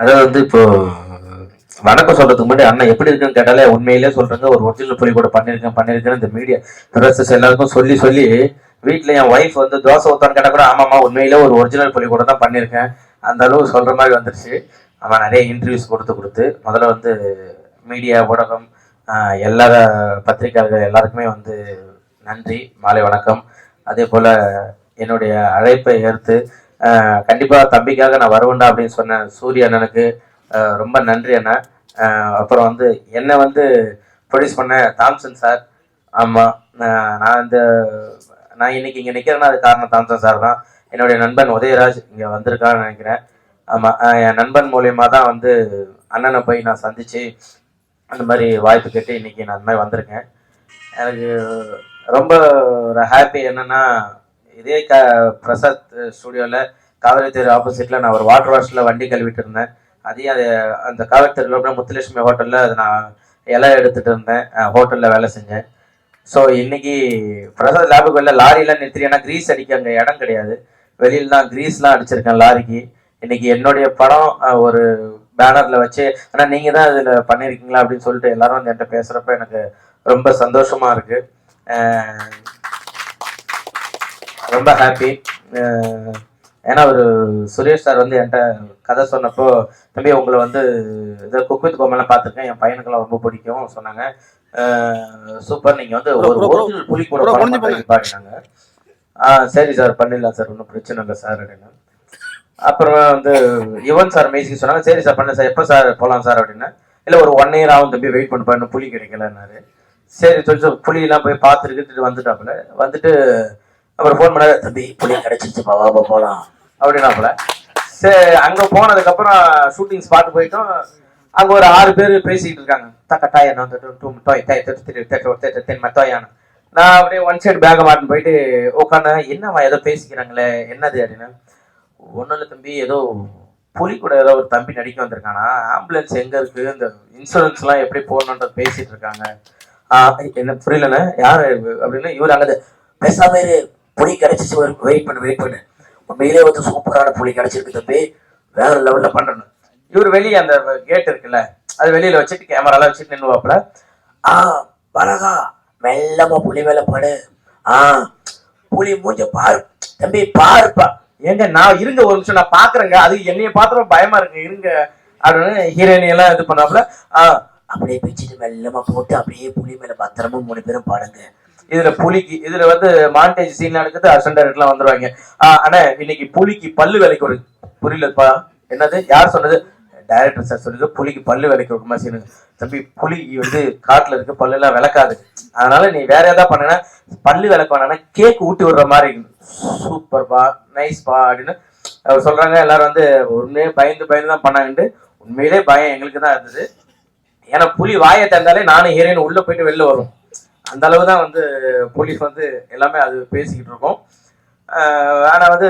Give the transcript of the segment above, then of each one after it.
அதாவது வந்து இப்போ வணக்கம் சொல்றதுக்கு முன்னாடி அண்ணன் எப்படி இருக்குன்னு கேட்டாலே உண்மையிலே சொல்றாங்க. ஒரு ஒரிஜினல் புலி கூட பண்ணிருக்கேன் பண்ணிருக்கேன்னு இந்த மீடியா பிரசஸ் எல்லாருக்கும் சொல்லி சொல்லி வீட்ல என் ஒய்ஃப் வந்து தோசை ஊத்தான்னு கேட்டா கூட ஆமாம்மா உண்மையிலே ஒரு ஒரிஜினல் புலி கூட தான் பண்ணியிருக்கேன் அந்த அளவு சொல்ற மாதிரி வந்துருச்சு. அவன் நிறைய இன்டர்வியூஸ் கொடுத்து கொடுத்து முதல்ல வந்து மீடியா ஊடகம் எல்லா பத்திரிகையாளர்கள் எல்லாருக்குமே வந்து நன்றி மாலை வணக்கம். அதே போல என்னுடைய அழைப்பை ஏற்று கண்டிப்பாக தம்பிக்காக நான் வருவேன்டா அப்படின்னு சொன்ன சூரிய அண்ணனுக்கு ரொம்ப நன்றி அண்ணா. அப்புறம் வந்து என்னை வந்து ப்ரொடியூஸ் பண்ண தாம்சன் சார் ஆமாம் நான் இந்த நான் இன்னைக்கு இங்கே நிற்கிறேன்னா அது காரணம் தாம்சன் சார் தான். என்னுடைய நண்பன் உதயராஜ் இங்கே வந்திருக்கான்னு நினைக்கிறேன். ஆமாம் என் நண்பன் மூலியமாக தான் வந்து அண்ணனை போய் நான் சந்தித்து அந்த மாதிரி வாய்ப்பு கேட்டு இன்னைக்கு நான் அந்த மாதிரி வந்திருக்கேன். எனக்கு ரொம்ப ஒரு ஹாப்பி என்னன்னா இதே க பிரசாத் ஸ்டுடியோவில் காவிரி தெரு ஆப்போசிட்டில் நான் ஒரு வாட்டர் வாஷில் வண்டி கழுவிட்டு இருந்தேன். அதையும் அது அந்த காவிரி தெருவில் முத்துலட்சுமி ஹோட்டலில் அது நான் இலை எடுத்துகிட்டு இருந்தேன். ஹோட்டலில் வேலை செஞ்சேன். ஸோ இன்னைக்கு பிரசாத் லேபுக்கு வெளில லாரிலாம் நிறுத்தி ஏன்னா கிரீஸ் அடிக்க அங்கே இடம் கிடையாது. வெளியில் தான் கிரீஸ்லாம் அடிச்சிருக்கேன் லாரிக்கு இன்னைக்கு என்னுடைய படம் ஒரு பேனரில் வச்சு ஆனால் நீங்கள் தான் இதில் பண்ணியிருக்கீங்களா அப்படின்னு சொல்லிட்டு எல்லாரும் வந்து என்கிட்ட பேசுகிறப்ப எனக்கு ரொம்ப சந்தோஷமாக இருக்குது ரொம்ப ஹாப்பி ஏன்னா ஒரு சுரேஷ் சார் வந்து என்கிட்ட கதை சொன்னப்போ தம்பி உங்களை வந்து இதை குக் வித் கோமெல்லாம் பார்த்துருக்கேன். என் பையனுக்கெல்லாம் ரொம்ப பிடிக்கும் சொன்னாங்க. சூப்பர். நீங்க வந்து ஒரு. ஒரிஜினல் புலி கூட பாடினாங்க. ஆ சரி சார் பண்ணிடலாம் சார் ஒன்றும் பிரச்சனை இல்லை சார் அப்படின்னு. அப்புறம் வந்து யுவன் சார் மேசிக்கு சொன்னாங்க. சரி சார் பண்ண சார் எப்போ சார் போகலாம் சார் அப்படின்னா. இல்லை ஒரு ஒன் இயர் ஆகும் தம்பி. வெயிட் பண்ண இன்னும் புலி கிடைக்கலன்னாரு. சரி சொல்லி புலியெல்லாம் போய் பார்த்துருக்கு வந்துட்டாப்புல. வந்துட்டு அப்புறம் ஃபோன் பண்ணாரு தம்பி புலி கிடைச்சிருச்சுப்பா வாப்பா போகலாம் அப்படின்னாப்புல. சரி அங்கே போனதுக்கப்புறம் ஷூட்டிங் ஸ்பாட் போயிட்டோம். அங்கே ஒரு ஆறு பேர் பேசிக்கிட்டு இருக்காங்க. தக்க டாய் டூ டாய் தாய் தெட்டு திரு தென் நான். அப்படியே ஒன் சைடு பேக்கை மாட்டின்னு போயிட்டு உட்காந்து என்னம்மா ஏதோ பேசிக்கிறாங்களே என்னது? அப்படின்னா. ஒன்றும் இல்லை தம்பி ஏதோ புலி கூட ஏதோ ஒரு தம்பி நடிக்க வந்திருக்கானா? ஆம்புலன்ஸ் எங்கே இருக்குது இந்த இன்சூரன்ஸ்லாம் எப்படி போடணுன்றது பேசிகிட்டு இருக்காங்க. என்ன புரியலண்ணே யார்? அப்படின்னு இவர் அங்கே பேசாம புளி புலி கிடைச்சிச்சு வெயிட் பண்ணு வெயிட் பண்ணு. உண்மையிலே வந்து சூப்பரான புளி கிடைச்சிருக்கு தம்பி. வேற லெவலில் பண்ணணும் இவர் வெளியே அந்த கேட் இருக்குல்ல அது வெளியில் வச்சுட்டு கேமராலாம் வச்சுட்டு நின்றுவாப்புல ஆ பழகா மெல்லமா புளி மேலே படு. ஆ புலி மூஞ்ச பாரு. தம்பி பாருப்பா. ஏங்க நான் இருங்க ஒரு நிமிஷம் நான் பாக்குறேங்க. அது என்னைய பாத்திரம் பயமா இருக்கு. இருங்க. அப்படின்னு ஹீரோயினி எல்லாம் இது பண்ணாப்புல. ஆ அப்படியே பிச்சுட்டு மெல்லமா போட்டு அப்படியே புளி மேல பத்திரமா மூணு பேரும் பாடுங்க. இதுல புலிக்கு இதுல வந்து மாண்டேஜ் சீன் நடக்குது அசன் டைரக்ட்லாம் வந்துருவாங்க. ஆ, இன்னைக்கு புலிக்கு பல்லு விலைக்கு ஒரு புரியலப்பா. என்னது? யார் சொன்னது? டைரக்டர் சார் சொல்லுது புலிக்கு பல்லு விலைக்கு ஒரு சீனு தம்பி புலி வந்து காட்டுல இருக்க பல்லு எல்லாம் விளக்காது. அதனால நீ வேற ஏதாவது பண்ணுனா பல்லு விளக்க வேணாம்னா கேக் ஊட்டி விடுற மாதிரி சூப்பர்ப்பா நைஸ்பா அப்படின்னு அவர் சொல்றாங்க. எல்லாரும் வந்து உண்மையே பயந்து பயந்து தான் பண்ணாங்கன்ட்டு உண்மையிலே பயம் எங்களுக்கு தான் இருந்தது. ஏன்னா புலி வாயை திறந்தாலே நானும் ஹீரோயின் உள்ள போயிட்டு வெளில வரும் அந்த அளவு தான் வந்து போலீஸ் வந்து எல்லாமே அது பேசிக்கிட்டு இருக்கோம். ஆனால் வந்து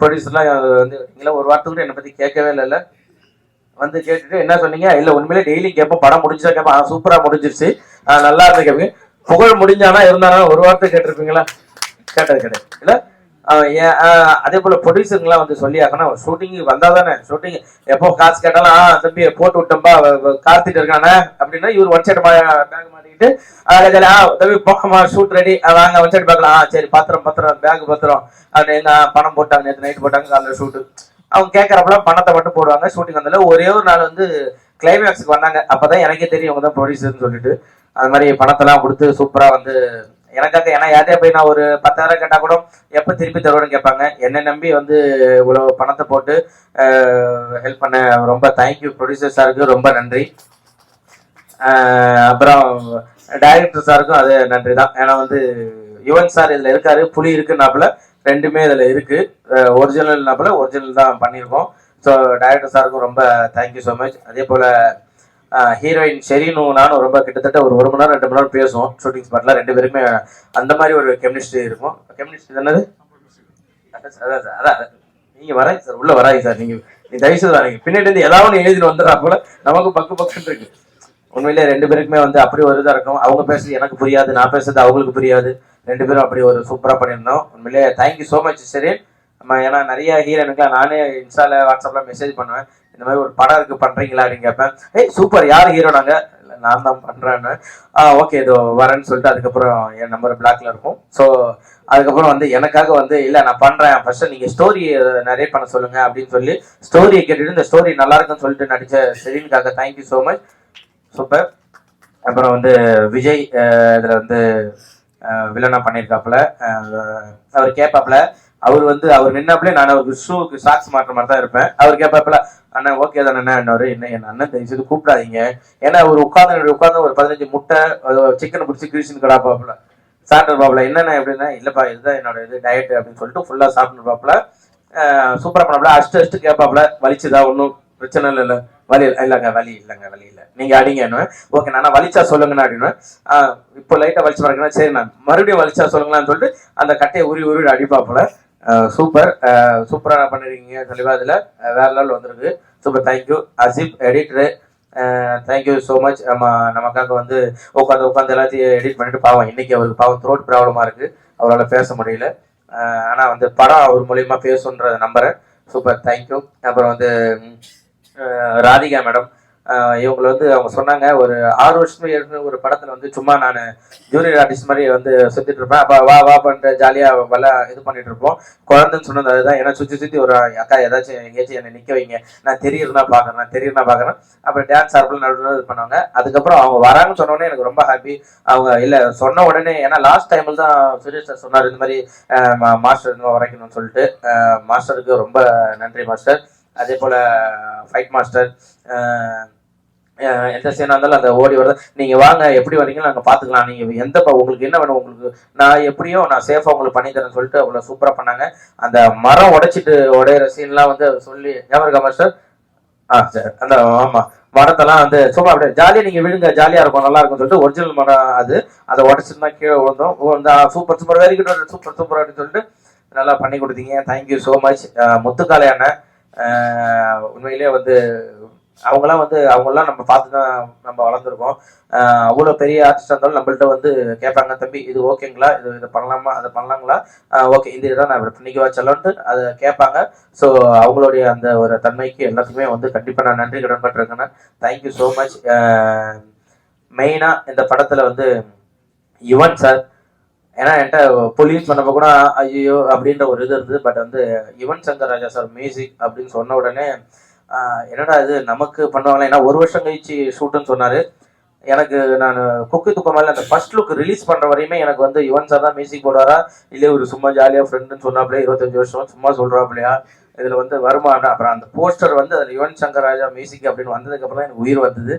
ப்ரொடியூசர்லாம் வந்து நீங்களாம் ஒரு வார்த்தை கூட என்னை பற்றி கேட்கவே இல்லைல்ல வந்து கேட்டுட்டு என்ன சொன்னீங்க? இல்லை உண்மையிலே டெய்லி கேட்போம் படம் முடிஞ்சா கேட்போம் சூப்பராக முடிஞ்சிருச்சு. நல்லா இருந்து கேட்பீங்க புகழ் முடிஞ்சானா இருந்தானா ஒரு வார்த்தை கேட்டிருப்பீங்களா? கேட்டது கிடையாது. இல்லை? அதே போல ப்ரொடியூசருங்களாம் வந்து சொல்லி ஆகணும் ஷூட்டிங் வந்தா தானே ஷூட்டிங் எப்போ காசு கேட்டாலும் ஆ தம்பி போட்டு விட்டோம்பா காத்துட்டு இருக்கானே அப்படின்னா இவர் ஒன் சைடு பேக் மாட்டிக்கிட்டு ஆ, ஆ, தம்பி போகமா ஷூட் ரெடி வாங்க ஒன் சைடு பார்க்கலாம் ஆ சரி பத்திரம் பத்திரம் பேக் பத்திரம். என்ன பணம் போட்டாங்க நேற்று நைட் போட்டாங்க காலையில் ஷூட்டு அவங்க கேட்கறப்பெல்லாம் பணத்தை மட்டும் போடுவாங்க ஷூட்டிங் வந்தால ஒரே ஒரு நாள் வந்து கிளைமேக்ஸுக்கு வந்தாங்க. அப்பதான் எனக்கே தெரியும் அவங்க தான் ப்ரொடியூசர்னு சொல்லிட்டு. அது மாதிரி பணத்தெல்லாம் கொடுத்து சூப்பராக வந்து எனக்காக ஏன்னா யார்கிட்டயே போய் நான் ஒரு பத்தாயிரம் கேட்டால் கூட எப்போ திருப்பி தருவேன்னு கேட்பாங்க. என்னை நம்பி வந்து இவ்வளோ பணத்தை போட்டு ஹெல்ப் பண்ண ரொம்ப தேங்க்யூ ப்ரொடியூசர் சாருக்கு ரொம்ப நன்றி. அப்புறம் டைரக்டர் சாருக்கும் அது நன்றி தான். ஏன்னா வந்து யுவன் சார் இதில் இருக்காரு. புலி இருக்குன்னாப்புல ரெண்டுமே இதில் இருக்கு. ஒரிஜினல்னாப்புல ஒரிஜினல் தான் பண்ணியிருக்கோம். ஸோ டைரக்டர் சாருக்கும் ரொம்ப தேங்க்யூ ஸோ மச் அதே போல் ஹீரோயின் ஷெரீனும் நானும் ரொம்ப கிட்டத்தட்ட ஒரு ஒரு மணி நேரம் ரெண்டு மணி நேரம் பேசுவோம். ஷூட்டிங் ஸ்பாட்டில் ரெண்டு பேருமே அந்த மாதிரி ஒரு கெமிஸ்ட்ரி இருக்கும். கெமிஸ்ட்ரி என்னது அதான் சார், அதான் சார், வராங்க சார் உள்ளே வராங்க சார் நீங்கள் நீ தயவுசெய்து வராங்க பின்னாடி இருந்து ஏதாவது ஒன்று எழுதிட்டு வந்துடுறா போல நமக்கு பக்கு பக்குன்னு இருக்கு. உண்மையிலே ரெண்டு பேருக்குமே வந்து அப்படி ஒரு இதாக இருக்கும். அவங்க பேசுறது எனக்கு புரியாது நான் பேசுறது அவங்களுக்கு புரியாது. ரெண்டு பேரும் அப்படி ஒரு சூப்பராக பண்ணியிருந்தோம். உண்மையிலே தேங்க்யூ ஸோ மச் சரி நம்ம ஏன்னா நிறைய ஹீரோனுக்குலாம் நானே இன்ஸ்டாவில் வாட்ஸ்அப்பில் மெசேஜ் பண்ணுவேன். இந்த மாதிரி ஒரு படம் இருக்கு பண்றீங்களா அப்படின்னு கேட்பேன். ஏய் சூப்பர் யார் ஹீரோ நாங்க? நான் தான் பண்றேன்னு. ஓகே இதோ வரேன்னு சொல்லிட்டு அதுக்கப்புறம் என் நம்பர் பிளாக்ல இருக்கும். ஸோ அதுக்கப்புறம் வந்து எனக்காக வந்து இல்ல நான் பண்றேன். ஃபர்ஸ்ட் நீங்க ஸ்டோரி நிறைய பண்ண சொல்லுங்க அப்படின்னு சொல்லி ஸ்டோரியை கேட்டுட்டு இந்த ஸ்டோரி நல்லா இருக்குன்னு சொல்லிட்டு நடிச்ச செரீனுக்காக thank you so much super அப்புறம் வந்து விஜய் இதில் இதுல வந்து வில்லனா பண்ணியிருக்காப்புல அவர் கேட்பாப்புல அவர் வந்து அவர் நின்னாப்புல நான் அவருக்கு ஷூக்கு சாக்ஸ் மாற்ற மாதிரி தான் இருப்பேன். அவர் கேட்பாப்புல அண்ணா ஓகே தானே என்ன என்ன என் அண்ணன் தெரிஞ்சது கூப்பிடாதீங்க. ஏன்னா அவர் உட்காந்து உட்காந்து ஒரு பதினஞ்சு முட்டை சிக்கன் பிடிச்சி கிரிஷன் கடா பாப்பில். சாப்பிட்டு பாப்பில். என்னென்ன எப்படின்னா இல்லைப்பா இதுதான் என்னோட இது டயட் அப்படின்னு சொல்லிட்டு ஃபுல்லாக சாப்பிட்டு பாப்புல. சூப்பராக பண்ணாப்புல. அஷ்டு அஷ்டு கேட்பாப்புல. வலிச்சுதா? ஒன்றும் பிரச்சனை இல்லை இல்லை. வலி இல்லைங்க வலி இல்லைங்க வலி இல்லை. நீங்கள் அடிங்கன்னு ஓகே நான் வலிச்சா சொல்லுங்கண்ணா அப்படின்னு. இப்போ லைட்டாக வலிச்சு பாருங்கன்னா சரி நான் மறுபடியும் வலிச்சா சொல்லுங்களான்னு சொல்லிட்டு அந்த கட்டையை உரி உருவி அடிப்பாப்புல. சூப்பர். சூப்பராக பண்ணிருக்கீங்க. தெளிவாக இதுல வேற லெவல் வந்திருக்கு. Super. Thank you Asif editor thank you so much நம்ம நமக்காக வந்து உட்காந்து உட்காந்து எல்லாத்தையும் எடிட் பண்ணிட்டு பாவம். இன்னைக்கு அவருக்கு பாவம் த்ரோட் ப்ராப்ளமாக இருக்கு. அவரால் பேச முடியல. ஆனால் வந்து படம் அவர் மூலியமாக பேசுன்றதை நம்புகிறேன் சூப்பர். தேங்க்யூ அப்புறம் வந்து ராதிகா மேடம். இவங்களை வந்து அவங்க சொன்னாங்க ஒரு ஆறு வருஷம் ஏற்கனவே ஒரு படத்துல வந்து சும்மா நான் ஜூனியர் ஆர்டிஸ்ட் மாதிரி வந்து சுத்திட்டு இருப்பேன். அப்ப வா வா பண்ணுற ஜாலியா வல இது பண்ணிட்டு இருப்போம். குழந்தைன்னு சொன்னது அதுதான். ஏன்னா சுத்தி சுத்தி ஒரு அக்கா ஏதாச்சும் எங்கேயாச்சும் என்னை நிக்க வைங்க. நான் தெரியுறதா பாக்குறேன் நான் தெரியுறதா பாக்குறேன். அப்புறம் டான்ஸ் ஆர்பிள் நடுவில் இது பண்ணுவாங்க அதுக்கப்புறம் அவங்க வராங்கன்னு சொன்ன உடனே எனக்கு ரொம்ப ஹாப்பி அவங்க இல்ல சொன்ன உடனே ஏன்னா லாஸ்ட் டைம்ல தான் சுரேஷ் சார் சொன்னார் இந்த மாதிரி மா- மாஸ்டர் இந்த வரைக்கணும்னு சொல்லிட்டு. மாஸ்டருக்கு ரொம்ப நன்றி மாஸ்டர் அதே போல ஃபைட் மாஸ்டர் எந்த சீனா இருந்தாலும் அந்த ஓடி வருது நீங்க வாங்க எப்படி வரீங்களோ நாங்கள் பாத்துக்கலாம் நீங்க எந்த ப- உங்களுக்கு என்ன வேணும் உங்களுக்கு நான் எப்படியும் நான் சேஃபா உங்களுக்கு பண்ணி தரேன்னு சொல்லிட்டு அவ்வளவு சூப்பரா பண்ணாங்க. அந்த மரம் உடைச்சிட்டு உடையிற சீன்லாம் வந்து சொல்லி ஞாபகம் மாஸ்டர் ஆ சரி. அந்த ஆமா. மரத்தெல்லாம் வந்து சும்மா அப்படியே ஜாலியாக நீங்கள் விழுங்க ஜாலியாக இருக்கும் நல்லா இருக்கும் சொல்லிட்டு ஒரிஜினல் மரம் அது. அதை உடச்சிட்டு தான் கீழே விழுந்தோம். இந்த super super very good super super அப்படின்னு சொல்லிட்டு நல்லா பண்ணி கொடுத்தீங்க. தேங்க்யூ ஸோ மச் முத்துக்காலை அண்ணன் உண்மையிலே உண்மையிலேயே வந்து அவங்களாம் வந்து அவங்கெல்லாம் நம்ம பார்த்து தான் நம்ம வளர்ந்துருக்கோம். அவ்வளோ பெரிய ஆர்டிஸ்டாக இருந்தாலும் நம்மள்ட்ட வந்து கேட்பாங்க தம்பி இது ஓகேங்களா? இது இதை பண்ணலாமா? அதை பண்ணலாங்களா? ஓகே இந்த இதான் நான் இப்படி பண்ணிக்கவா அதை கேட்பாங்க. ஸோ அவங்களுடைய அந்த ஒரு தன்மைக்கு எல்லாத்துக்குமே வந்து கண்டிப்பாக நான் நன்றி கடன் பட்டிருக்கேன் தேங்க்யூ ஸோ மச் மெயினாக இந்த படத்தில் வந்து யுவன் சார் ஏன்னா என்கிட்ட புலின்னு சொன்னப்போ கூட ஐயோ அப்படின்ற ஒரு இது இருந்தது. பட் வந்து யுவன் சங்கர் ராஜா சார் மியூசிக் அப்படின்னு சொன்ன உடனே என்னடா இது நமக்கு பண்ணுவாங்களா? ஏன்னா ஒரு வருஷம் கழிச்சு ஷூட்டுன்னு சொன்னாரு. எனக்கு நான் குக்கு துக்கம் அந்த ஃபர்ஸ்ட் லுக் ரிலீஸ் பண்ற வரையுமே எனக்கு வந்து யுவன் சார் தான் மியூசிக் போடுவாரா? இல்லை ஒரு சும்மா ஜாலியா ஃப்ரெண்டுன்னு சொன்னாப்லையா? இருபத்தஞ்சு வருஷம் சும்மா சொல்றாப்லையா? இதுல வந்து வருமா? அப்புறம் அந்த போஸ்டர் வந்து அந்த யுவன் சங்கர் ராஜா மியூசிக் அப்படின்னு வந்ததுக்கு அப்புறம் எனக்கு உயிர் வந்தது.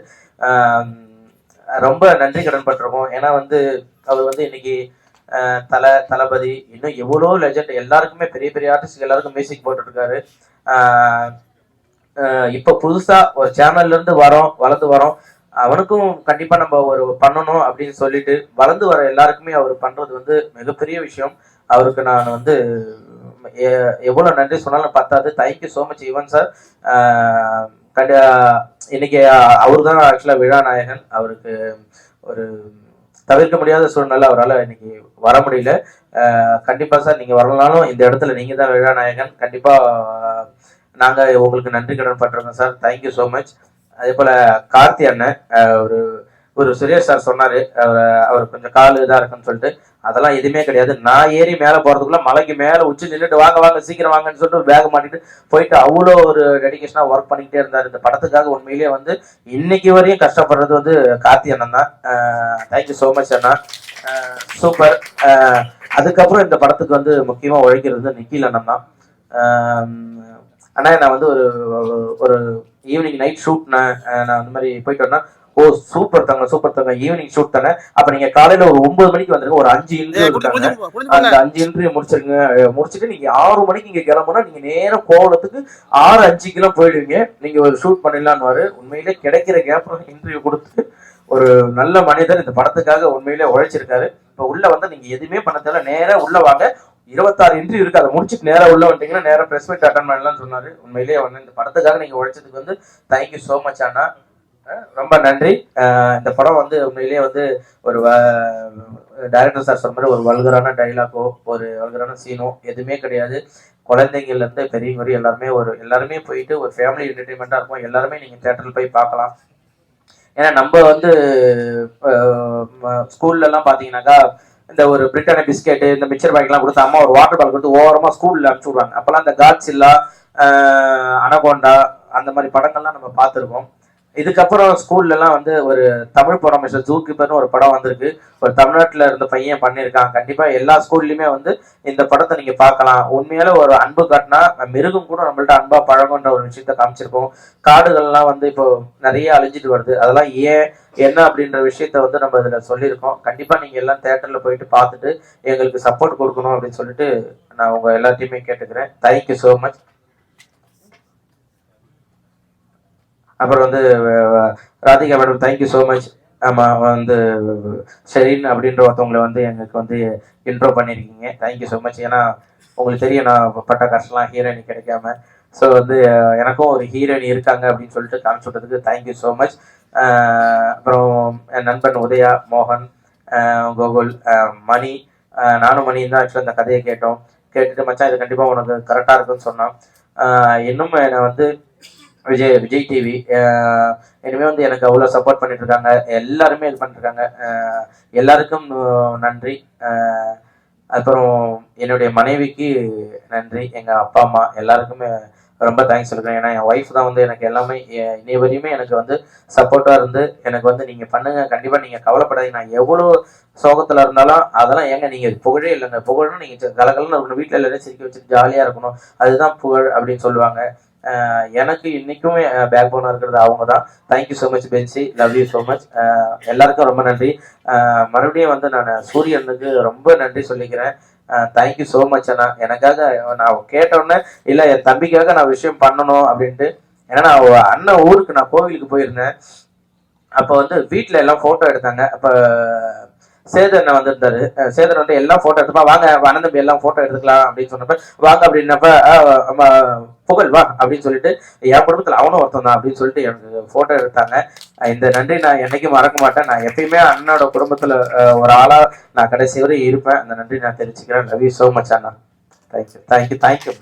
ரொம்ப நன்றி கடன் பட்டிருக்கோம். ஏன்னா வந்து அவர் வந்து இன்னைக்கு தல தளபதி இன்னும் எவ்வளோ லெஜண்ட் எல்லாருக்குமே பெரிய பெரிய ஆர்டிஸ்ட் எல்லாருக்கும் மியூசிக் போட்டுருக்காரு இப்போ புதுசாக ஒரு சேனல்லேருந்து வரோம் வளர்ந்து வரோம். அவனுக்கும் கண்டிப்பாக நம்ம ஒரு பண்ணணும் அப்படின்னு சொல்லிட்டு வளர்ந்து வர எல்லாருக்குமே அவர் பண்ணுறது வந்து மிகப்பெரிய விஷயம். அவருக்கு நான் வந்து எ- நன்றி சொன்னாலும் பத்தாது. Thank you so much even sir கண்டி இன்னைக்கு அவர் தான் ஆக்சுவலாக விழா நாயகன். அவருக்கு ஒரு தவிர்க்க முடியாத சூழ்நிலை அவரால் இன்னைக்கு வர முடியல. கண்டிப்பாக சார் நீங்கள் வரலனாலும் இந்த இடத்துல நீங்கள் தான் விழாநாயகன் கண்டிப்பாக நாங்கள் உங்களுக்கு நன்றி கடன் பட்டிருக்கோம் sir. Thank you so much அதே போல கார்த்தி அண்ணன் ஒரு ஒரு சுரேஷ் சார் சொன்னாரு அவர் அவர் கொஞ்சம் கால் இதாக இருக்குன்னு சொல்லிட்டு. அதெல்லாம் எதுவுமே கிடையாது. நான் ஏறி மேலே போகிறதுக்குள்ள மலைக்கு மேலே உச்சி நின்றுட்டு வாங்க வாங்க சீக்கிரம் வாங்கன்னு சொல்லிட்டு பேக் மாட்டிட்டு போயிட்டு அவ்வளோ ஒரு டெடிக்கேஷனாக ஒர்க் பண்ணிக்கிட்டே இருந்தார். இந்த படத்துக்காக உண்மையிலேயே வந்து இன்னைக்கு வரையும் கஷ்டப்படுறது வந்து கார்த்தி அண்ணன் தான். தேங்க்யூ ஸோ மச் அண்ணா. சூப்பர் அதுக்கப்புறம் இந்த படத்துக்கு வந்து முக்கியமாக உழைக்கிறது நிக்கில் அண்ணன் தான். அண்ணா நான் வந்து ஒரு ஒரு ஈவினிங் நைட் ஷூட் நான் நான் அந்த மாதிரி போயிட்டோன்னா ஓ சூப்பர் தங்க சூப்பர் தங்க ஈவினிங் ஷூட் தானே? அப்ப நீங்க காலையில ஒரு ஒன்பது மணிக்கு வந்துருங்க ஒரு அஞ்சு இன்டர்வியூ இருக்காங்க அந்த அஞ்சு இன்டர்வியூ முடிச்சிருங்க. முடிச்சிட்டு நீங்க ஆறு மணிக்கு இங்க கிளம்புனா நீங்க நேரம் கோவலத்துக்கு ஆறு அஞ்சுக்கெல்லாம் போயிடுவீங்க. நீங்க ஒரு ஷூட் பண்ணிடலான்னு உண்மையிலே கிடைக்கிற கேப் இன்டர்வியூ கொடுத்து ஒரு நல்ல மனிதர் இந்த படத்துக்காக உண்மையிலே உழைச்சிருக்காரு. இப்ப உள்ள வந்து நீங்க எதுவுமே பண்ண தேவை நேரா உள்ள வாங்க. இருபத்தாறு இன்டர்வியூ இருக்கு. அதை முடிச்சுட்டு நேரா உள்ள வந்துட்டீங்கன்னா நேரா பிரஸ் மீட் அட்டன் பண்ணலாம்னு சொன்னாரு. உண்மையிலேயே வந்து இந்த படத்துக்காக நீங்க உழைச்சதுக்கு வந்து தேங்க்யூ ஸோ மச் அண்ணா. ரொம்ப நன்றி. இந்த படம் வந்து உண்மையிலேயே வந்து ஒரு டைரக்டர் சார் சொன்ன மாதிரி ஒரு வல்கரான டைலாக்கோ ஒரு வல்கரான சீனோ எதுவுமே கிடையாது. குழந்தைங்கள்லேருந்து இருந்து எல்லாருமே ஒரு எல்லாருமே போயிட்டு ஒரு ஃபேமிலி என்டர்டைன்மெண்ட்டாக இருக்கும். எல்லாருமே நீங்கள் தேட்டரில் போய் பார்க்கலாம். ஏன்னா நம்ம வந்து ஸ்கூல்லலாம் பார்த்தீங்கன்னாக்கா இந்த ஒரு பிரிட்டான பிஸ்கெட்டு இந்த மிக்சர் பேக்கெல்லாம் கொடுத்து அம்மா ஒரு வாட்டர் பால் கொடுத்து ஓரமாக ஸ்கூலில் அனுப்பிச்சி விடுவாங்க. அப்போல்லாம் இந்த காட்ஸில்லா அனகோண்டா அந்த மாதிரி படங்கள்லாம் நம்ம பார்த்துருக்கோம். இதுக்கப்புறம் ஸ்கூல்லலாம் வந்து ஒரு தமிழ் படம் மிஸ்டர் ஜூ கீப்பர்னு ஒரு படம் வந்திருக்கு. ஒரு தமிழ்நாட்டில் இருந்த பையன் பண்ணியிருக்கான். கண்டிப்பாக எல்லா ஸ்கூல்லையுமே வந்து இந்த படத்தை நீங்கள் பார்க்கலாம். உண்மையால ஒரு அன்பு காட்டினா மிருகம் கூட நம்மள்ட்ட அன்பாக பழகுன்ற ஒரு விஷயத்த காமிச்சிருக்கோம் காடுகள்லாம் வந்து இப்போ நிறைய அழிஞ்சிட்டு வருது. அதெல்லாம் ஏன் என்ன அப்படின்ற விஷயத்த வந்து நம்ம இதில் சொல்லியிருக்கோம். கண்டிப்பாக நீங்கள் எல்லாம் தேட்டரில் போயிட்டு பார்த்துட்டு எங்களுக்கு சப்போர்ட் கொடுக்கணும் அப்படின்னு சொல்லிட்டு நான் உங்கள் எல்லாத்தையுமே கேட்டுக்கிறேன். தேங்க்யூ ஸோ மச் அப்புறம் வந்து Radhika madam thank you so much ஆமாம் வந்து ஷெரீன் அப்படின்ற ஒருத்தவங்களை வந்து எங்களுக்கு வந்து இன்ட்ரோ பண்ணியிருக்கீங்க தேங்க்யூ ஸோ மச் ஏன்னா உங்களுக்கு தெரியும் நான் பட்ட கஷ்டம்லாம் ஹீரோயினி கிடைக்காம. ஸோ வந்து எனக்கும் ஒரு ஹீரோயின் இருக்காங்க அப்படின்னு சொல்லிட்டு காமிச்சு விட்டதுக்கு தேங்க்யூ ஸோ மச் அப்புறம் என் நண்பன் உதயா மோகன் கோகுல் மணி. நானும் மணி தான் ஆக்சுவலாக இந்த கதையை கேட்டோம். கேட்டுட்டு மச்சான் இது கண்டிப்பாக உனக்கு கரெக்டாக இருக்குன்னு சொன்னான். இன்னும் என்னை வந்து விஜய் விஜய் டிவி இனிமே வந்து எனக்கு அவ்வளோ சப்போர்ட் பண்ணிட்டு இருக்காங்க எல்லாருமே இது பண்ணிருக்காங்க எல்லாருக்கும் நன்றி. அப்புறம் என்னுடைய மனைவிக்கு நன்றி. எங்கள் அப்பா அம்மா எல்லாருக்குமே ரொம்ப தேங்க்ஸ் சொல்லுறேன் ஏன்னா என் ஒய்ஃப் தான் வந்து எனக்கு எல்லாமே இனி இன்னை வரையுமே எனக்கு வந்து சப்போர்ட்டாக இருந்து எனக்கு வந்து நீங்கள் பண்ணுங்கள் கண்டிப்பாக நீங்கள் கவலைப்படாதீங்க. நான் எவ்வளோ சோகத்தில் இருந்தாலும் அதெல்லாம் ஏங்க நீங்கள் புகழே இல்லைங்க. புகழும் நீங்கள் கலகலன்னு இருக்கணும். வீட்டில் எல்லாரும் சிரிக்க வச்சுட்டு ஜாலியாக இருக்கணும். அதுதான் புகழ் அப்படின்னு சொல்லுவாங்க. எனக்கு இன்னைக்குமே பேக் போனா இருக்கிறது அவங்க தான் thank you so much Bency love you so much எல்லாருக்கும் ரொம்ப நன்றி. மறுபடியும் வந்து நான் சூரியனுக்கு ரொம்ப நன்றி சொல்லிக்கிறேன். தேங்க்யூ ஸோ மச் அண்ணா. எனக்காக நான் கேட்டோன்னே இல்லை என் தம்பிக்காக நான் விஷயம் பண்ணணும் அப்படின்ட்டு. ஏன்னா நான் அண்ணன் ஊருக்கு நான் கோவிலுக்கு போயிருந்தேன். அப்போ வந்து வீட்டில் எல்லாம் ஃபோட்டோ எடுத்தாங்க. அப்போ சேதர் வந்திருந்தாரு? சேதன் வந்து எல்லாம் ஃபோட்டோ எடுத்துப்பா வாங்க அண்ணன் எல்லாம் ஃபோட்டோ எடுத்துக்கலாம் அப்படின்னு சொன்னப்ப வாங்க அப்படின்னப்ப ஆமா, புகழ் வா அப்படின்னு சொல்லிட்டு என் குடும்பத்தில் அவனும் ஒருத்தன் தான் அப்படின்னு சொல்லிட்டு எனக்கு ஃபோட்டோ எடுத்தாங்க. இந்த நன்றி நான் என்னைக்கும் மறக்க மாட்டேன். நான் எப்பயுமே அண்ணனோட குடும்பத்தில் ஒரு ஆளா நான் கடைசி வரை இருப்பேன். அந்த நன்றி நான் தெரிஞ்சுக்கிறேன். Love you so much Anna. Thank you thank you thank you